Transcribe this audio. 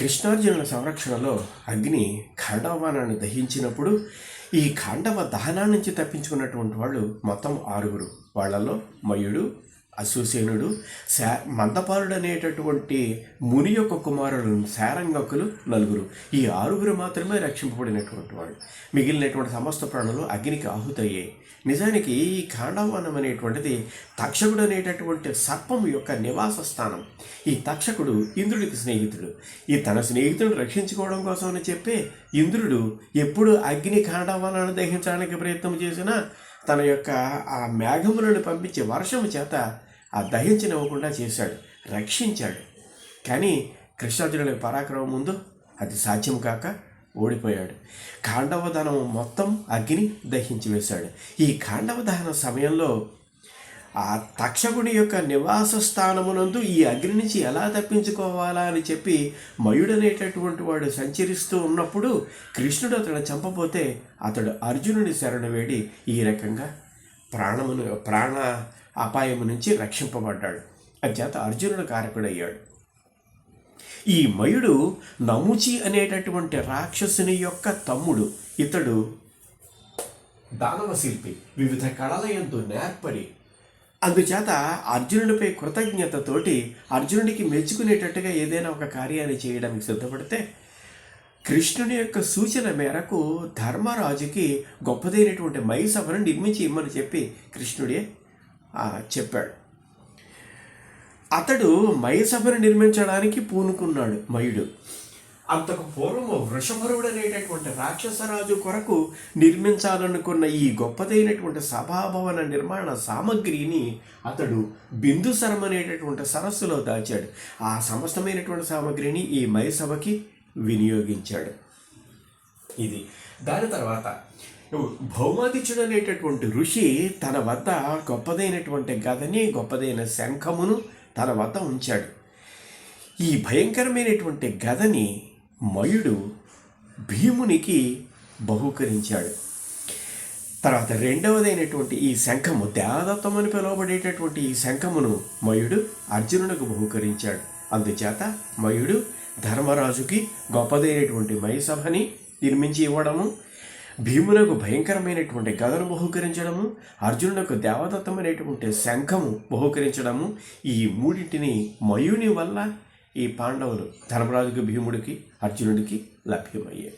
కృష్ణార్జునుల సంరక్షణలో అగ్ని ఖండవానాన్ని దహించినప్పుడు ఈ ఖాండవ దహనా నుంచి తప్పించుకున్నటువంటి వాళ్ళు మొత్తం ఆరుగురు. వాళ్ళలో మయుడు అశ్వసేనుడు శా మందపాలుడు అనేటటువంటి ముని యొక్క కుమారుడు శారంగకులు నలుగురు. ఈ ఆరుగురు మాత్రమే రక్షింపబడినటువంటి వాళ్ళు మిగిలినటువంటి సమస్త ప్రాణులు అగ్నికి ఆహుతయ్యాయి నిజానికి ఈ కాండవనం అనేటువంటిది తక్షకుడు అనేటటువంటి సర్పం యొక్క నివాస స్థానం. ఈ తక్షకుడు ఇంద్రుడికి స్నేహితుడు. ఈ తన స్నేహితుడు రక్షించుకోవడం కోసం అని చెప్పే ఇంద్రుడు ఎప్పుడు అగ్ని కాండవనాన్ని దహించడానికి ప్రయత్నం చేసినా తన యొక్క ఆ మేఘములను పంపించే వర్షము చేత ఆ దహించనివ్వకుండా చేశాడు రక్షించాడు. కానీ కృష్ణార్జునుల పరాక్రమం ముందు అది సాధ్యం కాక ఓడిపోయాడు. ఖాండవ దహనం మొత్తం అగ్ని దహించి వేశాడు. ఈ ఖాండవ దహన సమయంలో ఆ తక్షకుడి యొక్క నివాస స్థానమునందు ఈ అగ్ని నుంచి ఎలా తప్పించుకోవాలా అని చెప్పి మయుడనేటటువంటి వాడు సంచరిస్తూ ఉన్నప్పుడు కృష్ణుడు అతడు చంపబోతే అతడు అర్జునుడి శరణు వేడి ఈ రకంగా ప్రాణమును ప్రాణ అపాయము నుంచి రక్షింపబడ్డాడు. అధ్యాత అర్జునుడు కారకుడయ్యాడు. ఈ మయుడు నముచి అనేటటువంటి రాక్షసుని యొక్క తమ్ముడు. ఇతడు దానవ శిల్పి వివిధ కళల ఎందు నేర్పరి అందుచేత అర్జునుడిపై కృతజ్ఞతతోటి అర్జునుడికి మెచ్చుకునేటట్టుగా ఏదైనా ఒక కార్యాన్ని చేయడానికి సిద్ధపడితే కృష్ణుని యొక్క సూచన మేరకు ధర్మరాజుకి గొప్పదైనటువంటి మైసభను నిర్మించి ఇమ్మని చెప్పి కృష్ణుడే చెప్పాడు. అతడు మయసభను నిర్మించడానికి పూనుకున్నాడు మయుడు. అంతకు పూర్వము వృషభరుడు అనేటటువంటి రాక్షసరాజు కొరకు నిర్మించాలనుకున్న ఈ గొప్పదైనటువంటి సభాభవన నిర్మాణ సామగ్రిని అతడు బిందుసరం అనేటటువంటి సరస్సులో దాచాడు. ఆ సమస్తమైనటువంటి సామగ్రిని ఈ మయసభకి వినియోగించాడు. ఇది. దాని తర్వాత భౌమాదిత్యుడు అనేటటువంటి ఋషి తన వద్ద గొప్పదైనటువంటి గదని గొప్పదైన శంఖమును తన వద్ద ఉంచాడు. ఈ భయంకరమైనటువంటి గదని మయుడు భీమునికి బహుకరించాడు. తర్వాత రెండవదైనటువంటి ఈ శంఖము దేవదత్తం అని పిలువబడేటటువంటి ఈ శంఖమును మయుడు అర్జునుడికి బహుకరించాడు. అందుచేత మయుడు ధర్మరాజుకి గొప్పదైనటువంటి మయసభని నిర్మించి ఇవ్వడము భీమునకు భయంకరమైనటువంటి గదను బహుకరించడము అర్జునునకు దేవదత్తమైనటువంటి శంఖము బహుకరించడము ఈ మూడింటిని మయుని వల్ల ఈ పాండవులు ధర్మరాజుకి భీముడికి అర్జునుడికి లభ్యమయ్యాయి.